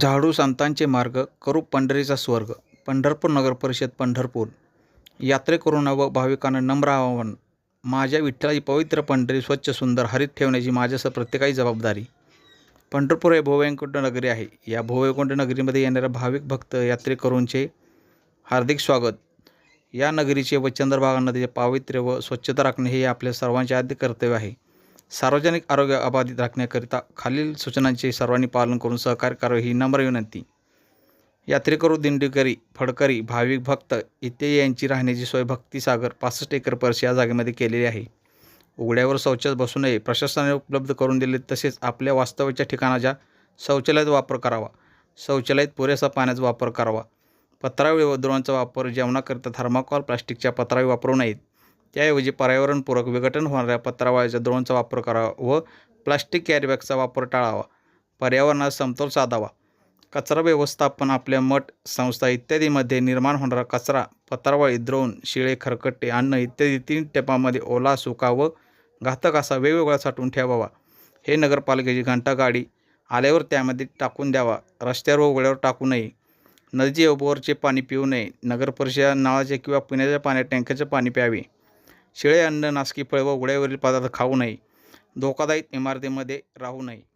झाडू संतांचे मार्ग करू पंढरीचा स्वर्ग पंढरपूर नगर परिषद पंढरपूर. यात्रेकरूंना व भाविकांना नम्र आवाहन. माझ्या विठ्ठलाची पवित्र पंढरी स्वच्छ सुंदर हरित ठेवण्याची माझ्यासह प्रत्येकाची जबाबदारी. पंढरपूर हे भोवैकुंठ नगरी आहे. या भोवैकुंठ नगरीमध्ये येणाऱ्या भाविक भक्त यात्रेकरूंचे हार्दिक स्वागत. या नगरीचे व चंद्रभागा नदीचे पावित्र्य व स्वच्छता राखणे हे आपल्या सर्वांचे आद्य कर्तव्य आहे. सार्वजनिक आरोग्य अबाधित राखण्याकरिता खालील सूचनांचे सर्वांनी पालन करून सहकार्य करावे ही नम्र विनंती. यात्रेकरू दिंडीकरी फडकरी भाविक भक्त इत्यादी यांची राहण्याची सोय भक्तीसागर पासष्ट एकर पर्स या जागेमध्ये केलेली आहे. उघड्यावर शौचास बसू नये प्रशासनाने उपलब्ध करून दिले तसेच आपल्या वास्तव्याच्या ठिकाणाच्या शौचालयात वापर करावा शौचालयात पुरेसा पाण्याचा वापर करावा. पत्रावळी व द्रोणांचा वापर जेवणाकरिता थर्माकॉल प्लास्टिकच्या पत्रावळी वापरू नयेत. त्याऐवजी पर्यावरणपूरक विघटन होणाऱ्या पत्रावळीच्या द्रोणचा वापर करावा व प्लास्टिक कॅरीबॅगचा वापर टाळावा. पर्यावरणात समतोल साधावा. कचरा व्यवस्थापन आपल्या मठ संस्था इत्यादीमध्ये निर्माण होणारा कचरा पत्रावळी द्रोण शिळे खरकटे अन्न इत्यादी तीन टेपामध्ये ओला सुका व घातक असा वेगवेगळा साठवून ठेवावा. हे नगरपालिकेची घंटागाडी आल्यावर त्यामध्ये टाकून द्यावा. रस्त्यावर व उघड्यावर टाकू नये. नदीचे व बोरचे पाणी पिऊ नये. नगरपरिषद नाळाचे किंवा पिण्याच्या पाण्यात टँकरचे पाणी प्यावे. शिळे अन्न नासकी फळे व उड्यावरील पदार्थ खाऊ नये. धोकादायक इमारतीमध्ये राहू नये.